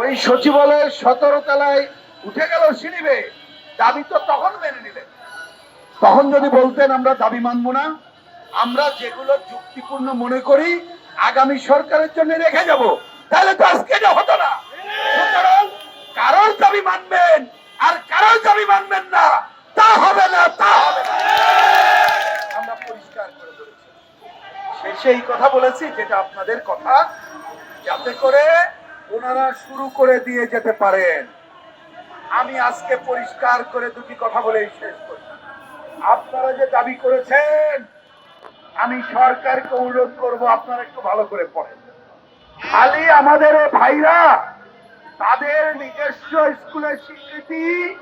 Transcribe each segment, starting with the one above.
ওই সচিবালয়ের সতেরো তলায় উঠে গেল সিঁড়িবে। দাবি তো তখন মেনে নিলেন তখন যদি বলতেন আমরা দাবি মানবো না, আমরা যেগুলো যুক্তিপূর্ণ মনে করি, আগামী সরকারের জন্য রেখে যাব। তাহলে তো আজকে হতো না। কারোর দাবি মানবেন আর কারোর দাবি মানবেন না, তা হবে না, তা হবে না। আমরা পরিষ্কার করে ধরেছি শেষে এই কথা বলেছি, যেটা আপনাদের কথা। যাতে করে ওনারা শুরু করে দিয়ে যেতে পারেন। আমি আজকে পরিষ্কার করে দুটি কথা বলেই শেষ করি। আপনারা যে দাবি করেছেন, আমি সরকারকে অনুরোধ করব, আপনারা একটু ভালো করে পড়েন। খালি আমাদের ভাইরা, তাদের নিজস্ব স্কুলের স্বীকৃতি,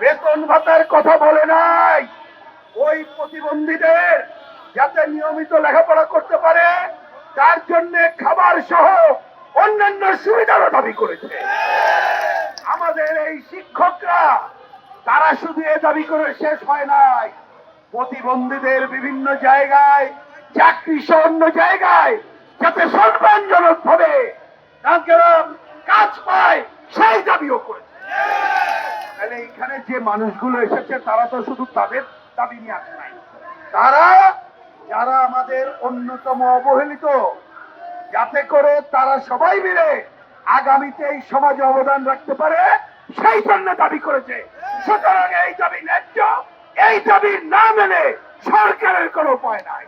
বেতন ভাতার কথা বলে নাই। ওই প্রতিবন্ধীদের যাতে নিয়মিত লেখাপড়া করতে পারে, তার জন্য খাবার সহ অন্যান্য সুবিধারও দাবি করেছে। আমাদের এই শিক্ষকরা, তারা শুধু এ দাবি করে শেষ হয় নাই। প্রতিবন্ধীদের বিভিন্ন জায়গায়, চাকরি সহ অন্য জায়গায় যাতে সম্মানজনক ভাবে কাজ পায়, সেই দাবিও করেছে। তাহলে এখানে যে মানুষগুলো এসেছে, তারা তো শুধু তাদের দাবি নিয়ে আসে নাই। তারা, যারা আমাদের অন্যতম অবহেলিত যাতে করে তারা সবাই মিলে আগামীতে এই সমাজে অবদান রাখতে পারে, সেই জন্য দাবি করেছে। সুতরাং এই দাবি ন্যায্য, এই দাবি না মেনে সরকারের কোনো উপায় নাই।